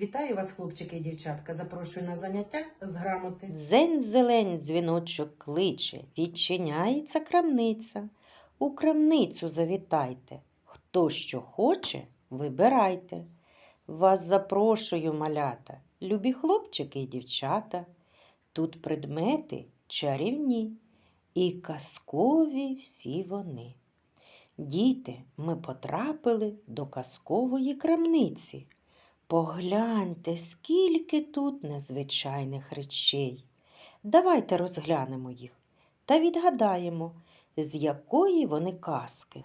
Вітаю вас, хлопчики і дівчатка. Запрошую на заняття з грамоти. Дзень зелень дзвіночок кличе, відчиняється крамниця. У крамницю завітайте. Хто що хоче, вибирайте. Вас запрошую, малята, любі хлопчики і дівчата. Тут предмети чарівні і казкові всі вони. Діти, ми потрапили до казкової крамниці. Погляньте, скільки тут незвичайних речей. Давайте розглянемо їх та відгадаємо, з якої вони казки.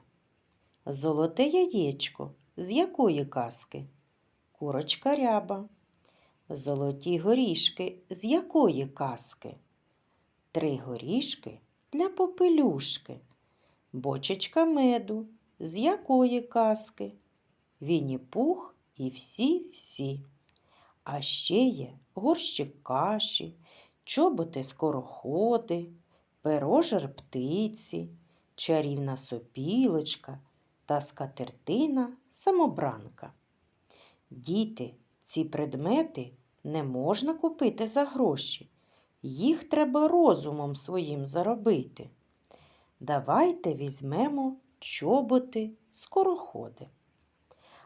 Золоте яєчко. З якої казки? Курочка ряба. Золоті горішки. З якої казки? Три горішки для попелюшки. Бочечка меду. З якої казки? Вінні-пух і всі-всі. А ще є горщик каші, чоботи скороходи, перожер птиці, чарівна сопілочка та скатертина самобранка. Діти, ці предмети не можна купити за гроші. Їх треба розумом своїм заробити. Давайте візьмемо чоботи скороходи.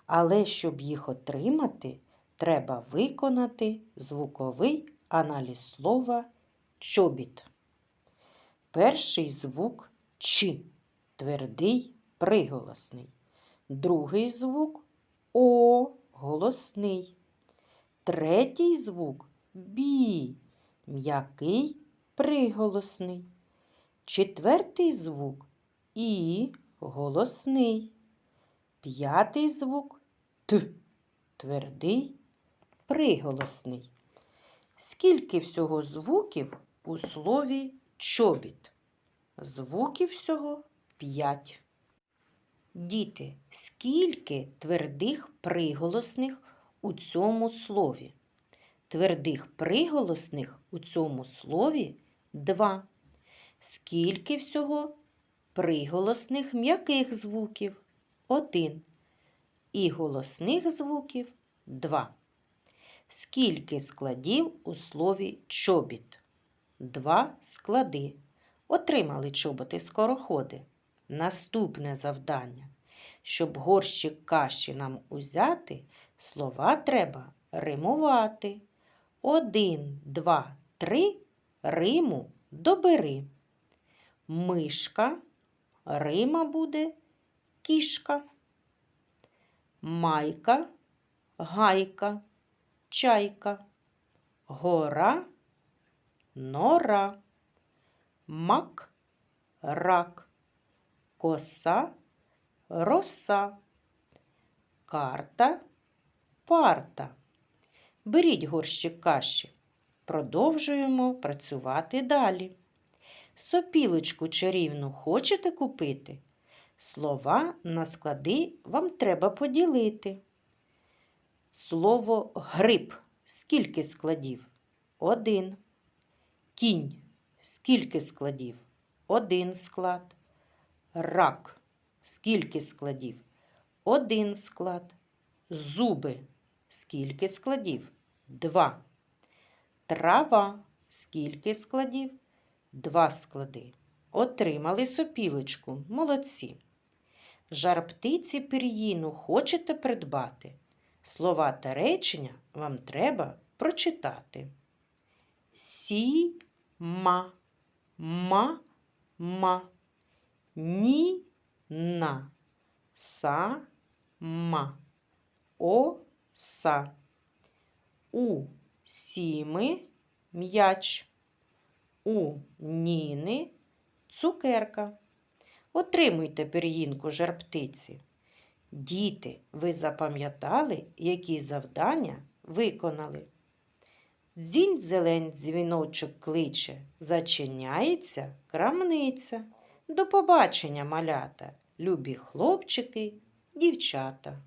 Але щоб їх отримати, треба виконати звуковий аналіз слова чобіт. Перший звук Ч, твердий приголосний. Другий звук О, голосний. Третій звук Бі, м'який приголосний. Четвертий звук І, голосний. П'ятий звук Т, твердий, приголосний. Скільки всього звуків у слові чобіт? Звуків всього п'ять. Діти, скільки твердих приголосних у цьому слові? Твердих приголосних у цьому слові два. Скільки всього приголосних м'яких звуків? Один. І голосних звуків два. Скільки складів у слові чобіт? Два склади. Отримали чоботи скороходи. Наступне завдання. Щоб горщик каші нам узяти, слова треба римувати. Один, два, три. Риму добери. Мишка. Рима буде кішка. Майка, гайка, чайка. Гора, нора. Мак, рак. Коса, роса. Карта, парта. Беріть горщик каші. Продовжуємо працювати далі. Сопілочку чарівну хочете купити? Слова на склади вам треба поділити. Слово гриб. Скільки складів? Один. Кінь. Скільки складів? Один склад. Рак. Скільки складів? Один склад. Зуби. Скільки складів? Два. Трава. Скільки складів? Два склади. Отримали сопілочку. Молодці. Жар птиці пір'їну хочете придбати? Слова та речення вам треба прочитати. Сі, ма, ма, ма, ні, на, са, ма, о, са. У сіми м'яч. У Ніни цукерка. Отримуйте пір'їнку жар-птиці. Діти, ви запам'ятали, які завдання виконали? Дзінь зелень дзвіночок кличе, зачиняється крамниця. До побачення, малята, любі хлопчики, дівчата.